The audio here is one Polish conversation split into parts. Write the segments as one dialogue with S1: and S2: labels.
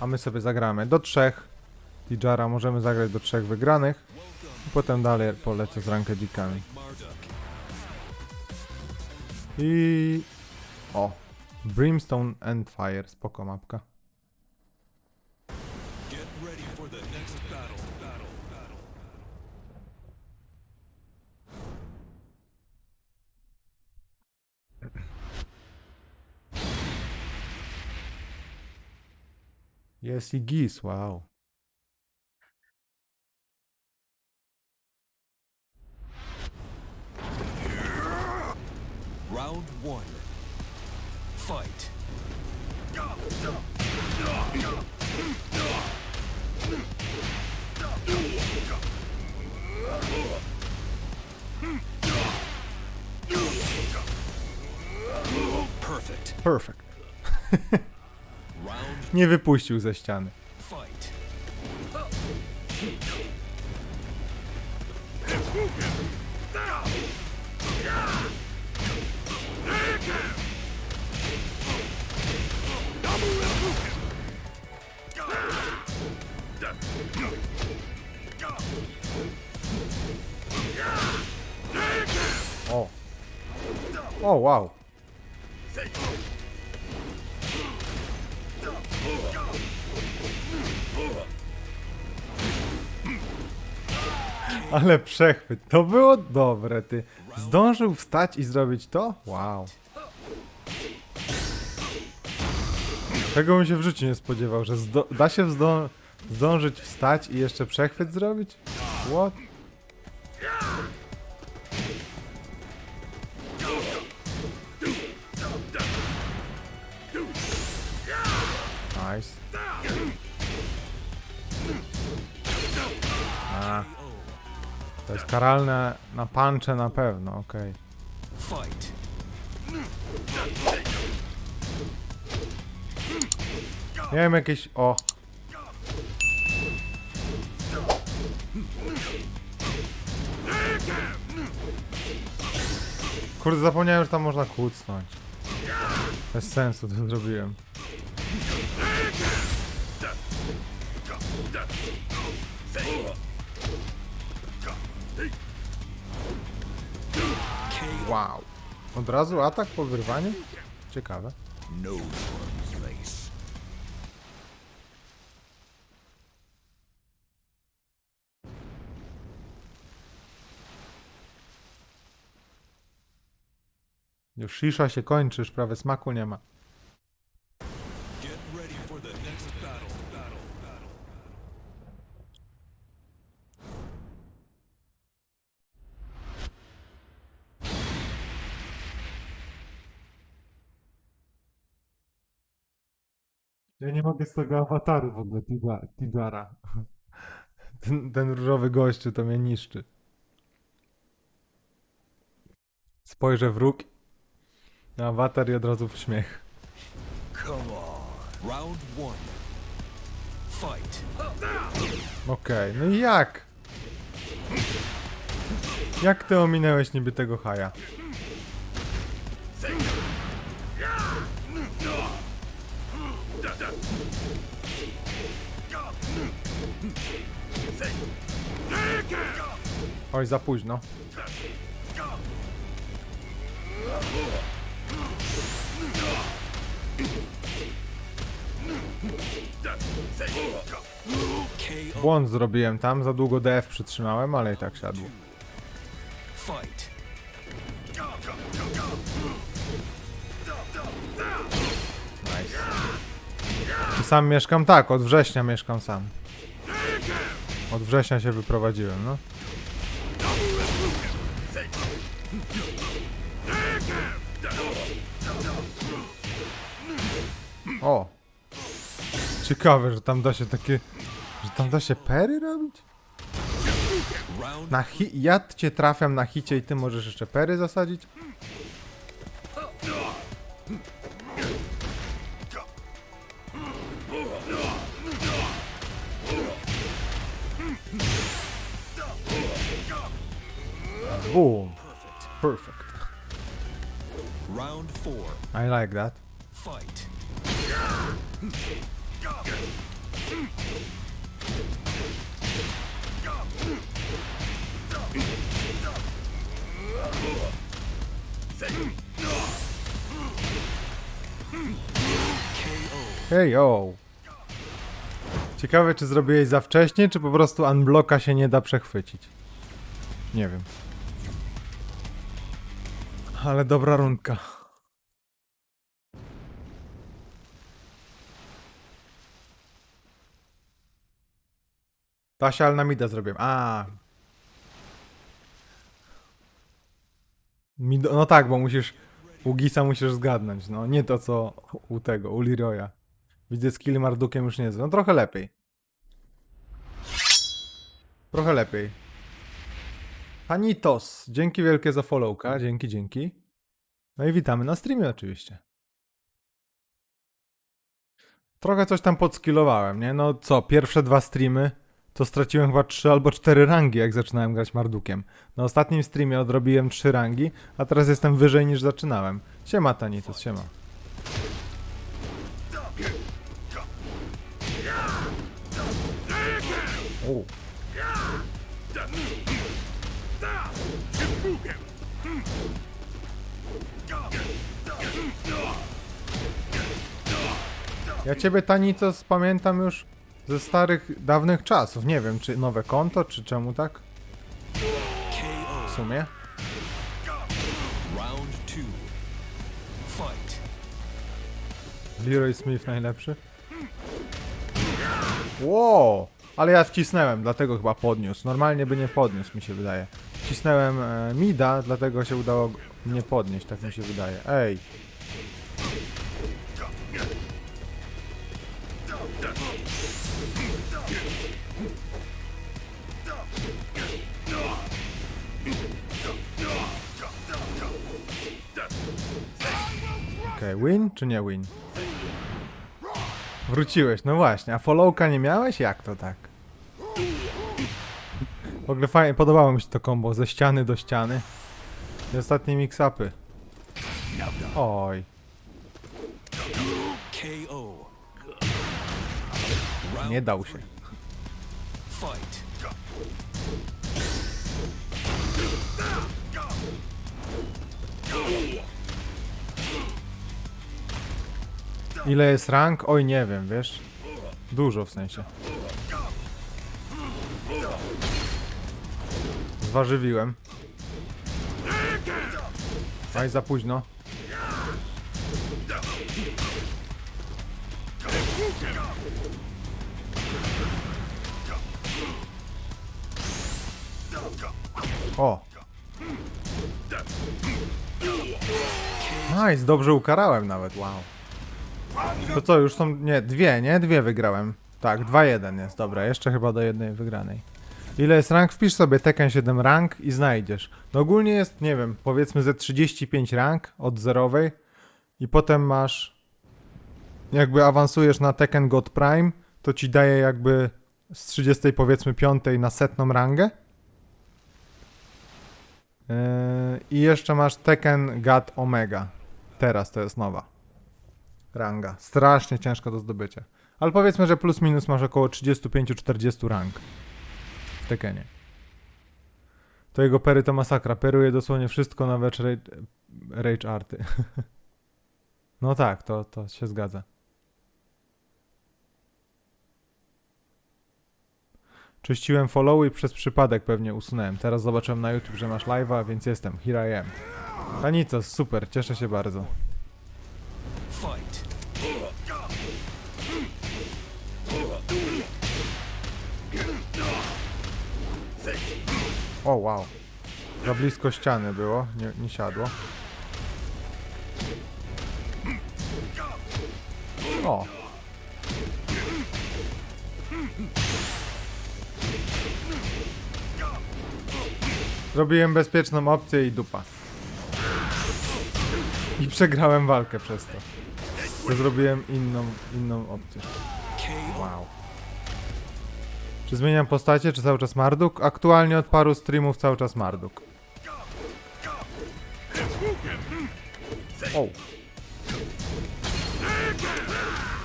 S1: A my sobie zagramy do trzech. Tijara możemy zagrać do trzech wygranych. I potem dalej polecę z rankedikami. I... O! Brimstone and Fire, spoko mapka. Jest i gis, wow.
S2: Round one. Fight. Perfect.
S1: Perfect. Nie wypuścił ze ściany. O! O, wow. Ale przechwyt. To było dobre, ty. Zdążył wstać i zrobić to? Wow. Tego bym się w życiu nie spodziewał, że da się zdążyć wstać i jeszcze przechwyt zrobić? What? Nice. To jest karalne na puncze na pewno, okej.
S2: Fight.
S1: Miałem jakieś... o. Kurde, zapomniałem, że tam można kucnąć. Bez sensu to zrobiłem. Wow. Od razu atak po wyrwaniu? Ciekawe.
S2: No.
S1: Już shisha się kończy, już prawie smaku nie ma. Ja nie mogę z tego awataru w ogóle Tidara. Ten, ten różowy gościu to mnie niszczy. Spojrzę w róg na awatar i od razu w śmiech.
S2: Come on. Round one. Fight.
S1: Okej, no i jak? Jak ty ominęłeś niby tego haja? Oj, za późno. Błąd zrobiłem tam, za długo DF przytrzymałem, ale i tak siadło.
S2: Fight.
S1: Nice. I sam mieszkam tak, od września mieszkam sam. Od września się wyprowadziłem, no. O! Ciekawe, że tam da się takie... Że tam da się pery robić? Na hi... Ja cię trafiam na hicie i ty możesz jeszcze pery zasadzić? Boom. Perfect.
S2: round four.
S1: I like that.
S2: Fight.
S1: Hej, yo. Ciekawe, czy zrobiłeś za wcześnie, czy po prostu unblocka się nie da przechwycić. Nie wiem. Ale dobra rundka. Tasia, ale na mida zrobiłem. A. No tak, bo musisz. U Gisa musisz zgadnąć. No nie to co u tego, u Leroya. Widzę skill Mardukiem już nie No trochę lepiej. Trochę lepiej. Panitos, dzięki wielkie za followka, dzięki, dzięki. No i witamy na streamie oczywiście. Trochę coś tam podskillowałem, nie? No co, pierwsze dwa streamy to straciłem chyba trzy albo cztery rangi, jak zaczynałem grać Mardukiem. Na ostatnim streamie odrobiłem trzy rangi, a teraz jestem wyżej niż zaczynałem. Siema Tanitos, siema. O. Ja ciebie Tanicos pamiętam już ze starych, dawnych czasów. Nie wiem, czy nowe konto, czy czemu tak? W sumie. Leroy Smith najlepszy. Wow! Ale ja wcisnąłem, dlatego chyba podniósł. Normalnie by nie podniósł, mi się wydaje. Wcisnąłem e, mida, dlatego się udało go nie podnieść, tak mi się wydaje. Ej! Okej, win czy nie win? Wróciłeś, no właśnie. A followka nie miałeś? Jak to tak? W ogóle fajnie, podobało mi się to combo ze ściany do ściany. I ostatnie mix-upy. Oj. Nie dał się. Ile jest rank? Oj, nie wiem, wiesz? Dużo w sensie. Zważywiłem. Aj, za późno. O! Nice, dobrze ukarałem nawet, wow. To co, już są, nie, dwie, nie? Dwie wygrałem. Tak, 2-1 jest, dobra, jeszcze chyba do jednej wygranej. Ile jest rank? Wpisz sobie Tekken 7 rank i znajdziesz. No ogólnie jest, nie wiem, powiedzmy ze 35 rank od zerowej i potem masz, jakby awansujesz na Tekken God Prime, to ci daje jakby z 30 powiedzmy 5 na setną rangę. Yy, I jeszcze masz Tekken God Omega. Teraz to jest nowa ranga. Strasznie ciężko do zdobycia. Ale powiedzmy, że plus minus masz około 35-40 rank Tekenie. To jego pery to masakra. Peruje dosłownie wszystko, nawet rage, rage arty. no tak, to, to się zgadza. Czyściłem follow i przez przypadek pewnie usunąłem. Teraz zobaczyłem na YouTube, że masz live'a, więc jestem. Here I am. Tanicos, super, cieszę się bardzo. O, wow. Za blisko ściany było, nie, nie siadło. O. Zrobiłem bezpieczną opcję i dupa. I przegrałem walkę przez to. Zrobiłem inną, inną opcję. Wow. Czy zmieniam postacie, czy cały czas Marduk? Aktualnie od paru streamów cały czas Marduk. O.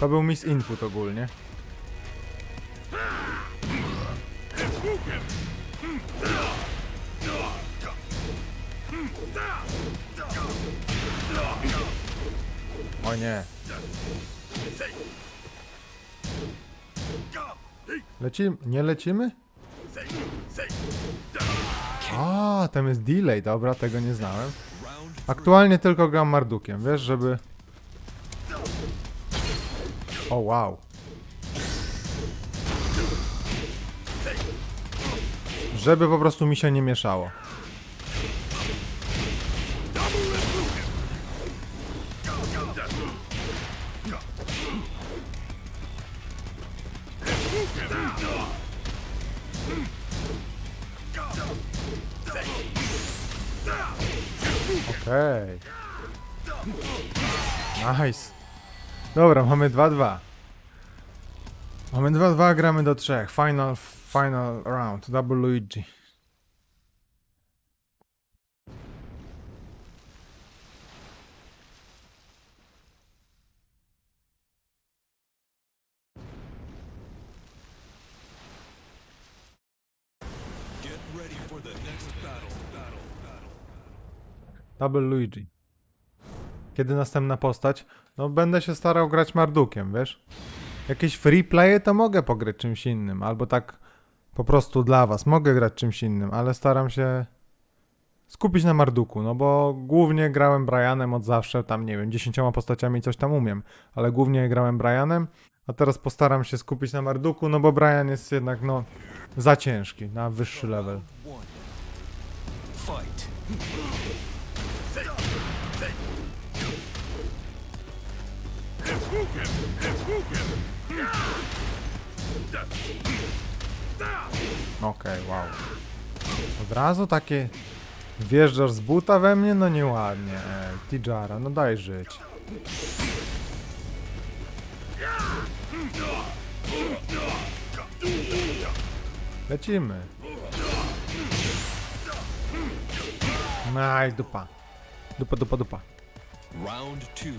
S1: To był mis input ogólnie. O nie. Lecimy? Nie lecimy? A, tam jest delay, dobra, tego nie znałem. Aktualnie tylko gram Mardukiem, wiesz, żeby... O, wow. Żeby po prostu mi się nie mieszało. Dobra, mamy 2-2. Mamy 2-2, gramy do 3. Final, final round. Double Luigi.
S2: get ready
S1: Kiedy następna postać? No będę się starał grać Mardukiem, wiesz? Jakieś free playe to mogę pograć czymś innym, albo tak po prostu dla was mogę grać czymś innym, ale staram się skupić na Marduku, no bo głównie grałem Brianem od zawsze, tam nie wiem, dziesięcioma postaciami coś tam umiem, ale głównie grałem Brianem, a teraz postaram się skupić na Marduku, no bo Brian jest jednak no za ciężki na wyższy level.
S2: Fight.
S1: Okej, wow. Od razu takie wjeżdżasz z buta we mnie? No nieładnie. Ej, Tijara, no daj żyć. Lecimy. Aj, dupa. Dupa, dupa, dupa.
S2: Round two.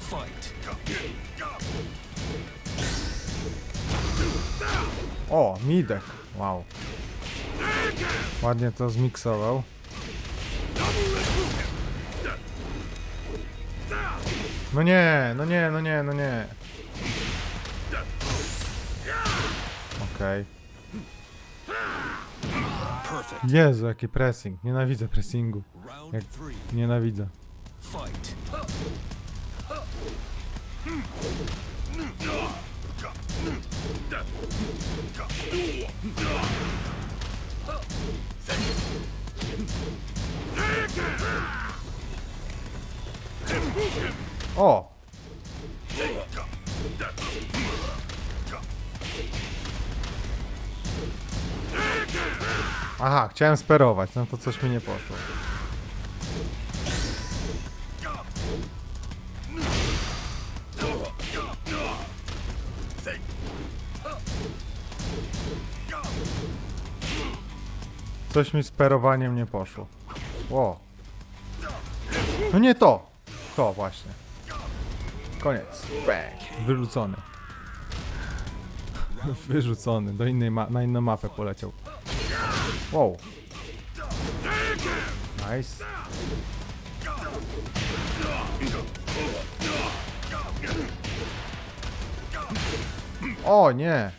S2: Fight.
S1: O, midek. Wow. Ładnie to zmiksował. No nie, no nie, no nie, no nie. Okej.
S2: Perfect.
S1: Jezu, jaki pressing. Nienawidzę pressingu. Jak-. Nienawidzę.
S2: Fight.
S1: O! Aha, chciałem sperować, no to coś mi nie poszło. Coś mi z perowaniem nie poszło. O! No nie to! To właśnie. Koniec. Bang. Wyrzucony. Wyrzucony. Do innej na inną mapę poleciał. Wow. Nice. O nie.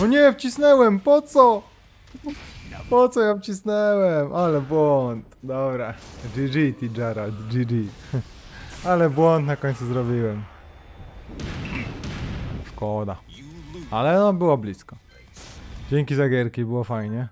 S1: No nie, wcisnąłem, po co? Po co ja wcisnąłem? Ale błąd. Dobra. GG, Tijara, GG. Ale błąd na końcu zrobiłem. Szkoda. Ale no było blisko. Dzięki za gierki, było fajnie.